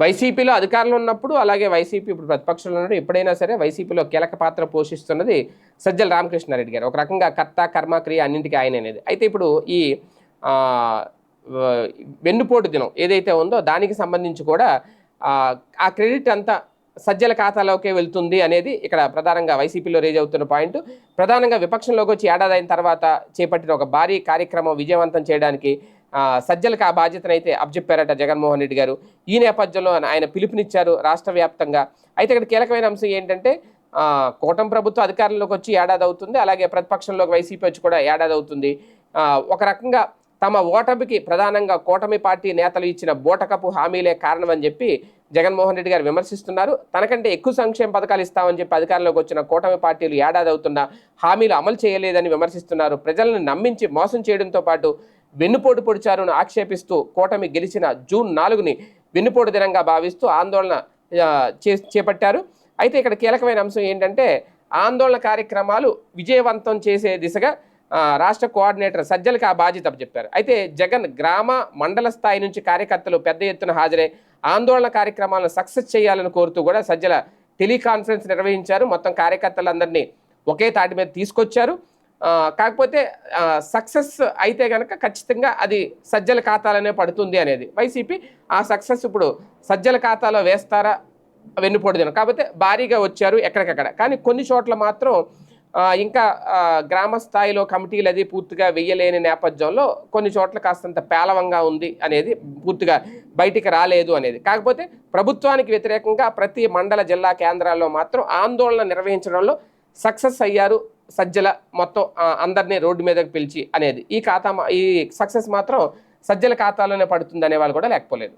వైసీపీలో అధికారంలో ఉన్నప్పుడు అలాగే వైసీపీ ఇప్పుడు ప్రతిపక్షంలో ఉన్నప్పుడు ఎప్పుడైనా సరే వైసీపీలో కీలక పాత్ర పోషిస్తున్నది సజ్జల రామకృష్ణారెడ్డి గారు. ఒక రకంగా కర్త కర్మ క్రియ అన్నింటికీ ఆయన అనేది. అయితే ఇప్పుడు ఈ వెన్నుపోటు దినం ఏదైతే ఉందో దానికి సంబంధించి కూడా ఆ, క్రెడిట్ అంతా సజ్జల ఖాతాలోకే వెళ్తుంది అనేది ఇక్కడ ప్రధానంగా వైసీపీలో రేజ్ అవుతున్న పాయింట్. ప్రధానంగా విపక్షంలోకి వచ్చి ఏడాది అయిన తర్వాత చేపట్టిన ఒక భారీ కార్యక్రమం విజయవంతం చేయడానికి సజ్జలకు ఆ బాధ్యతనైతే అప్పచెప్పారట జగన్మోహన్ రెడ్డి గారు. ఈ నేపథ్యంలో ఆయన పిలుపునిచ్చారు రాష్ట్ర వ్యాప్తంగా. అయితే ఇక్కడ కీలకమైన అంశం ఏంటంటే కూటమి ప్రభుత్వం అధికారంలోకి వచ్చి ఏడాది అవుతుంది. అలాగే ప్రతిపక్షంలోకి వైసీపీ వచ్చి కూడా ఏడాది అవుతుంది. ఒక రకంగా తమ ఓటమికి ప్రధానంగా కూటమి పార్టీ నేతలు ఇచ్చిన బోటకపు హామీలే కారణమని చెప్పి జగన్మోహన్ రెడ్డి గారు విమర్శిస్తున్నారు. తనకంటే ఎక్కువ సంక్షేమ పథకాలు ఇస్తామని చెప్పి అధికారంలోకి వచ్చిన కూటమి పార్టీలు ఏడాది అవుతున్న హామీలు అమలు చేయలేదని విమర్శిస్తున్నారు. ప్రజలను నమ్మించి మోసం చేయడంతో పాటు వెన్నుపోటు పొడిచారును ఆక్షేపిస్తూ కూటమి గెలిచిన జూన్ నాలుగుని వెన్నుపోటు దినంగా భావిస్తూ ఆందోళన చే- చేపట్టారు. అయితే ఇక్కడ కీలకమైన అంశం ఏంటంటే ఆందోళన కార్యక్రమాలు విజయవంతం చేసే దిశగా రాష్ట్ర కోఆర్డినేటర్ సజ్జలకి ఆ బాధ్యత చెప్పారు. అయితే జగన్ గ్రామ మండల స్థాయి నుంచి కార్యకర్తలు పెద్ద ఎత్తున హాజరై ఆందోళన కార్యక్రమాలను సక్సెస్ చేయాలని కోరుతూ కూడా సజ్జల టెలికాన్ఫరెన్స్ నిర్వహించారు. మొత్తం కార్యకర్తలందరినీ ఒకే తాటి మీద తీసుకొచ్చారు. కాకపోతే సక్సెస్ అయితే కనుక ఖచ్చితంగా అది సజ్జల ఖాతాలోనే పడుతుంది అనేది. వైసీపీ ఆ సక్సెస్ ఇప్పుడు సజ్జల ఖాతాలో వేస్తారా? వెన్నుపోటు కాకపోతే భారీగా వచ్చారు ఎక్కడికక్కడ. కానీ కొన్ని చోట్ల మాత్రం ఇంకా గ్రామ స్థాయిలో కమిటీలు అది పూర్తిగా వెయ్యలేని నేపథ్యంలో కొన్ని చోట్ల కాస్తంత పేలవంగా ఉంది అనేది పూర్తిగా బయటికి రాలేదు అనేది. కాకపోతే ప్రభుత్వానికి వ్యతిరేకంగా ప్రతి మండల జిల్లా కేంద్రాల్లో మాత్రం ఆందోళన నిర్వహించడంలో సక్సెస్ అయ్యారు సజ్జల మొత్తం అందరినీ రోడ్డు మీదకి పిలిచి అనేది. ఈ ఖాతా ఈ సక్సెస్ మాత్రం సజ్జల ఖాతాలోనే పడుతుంది అనే వాళ్ళు కూడా లేకపోలేదు.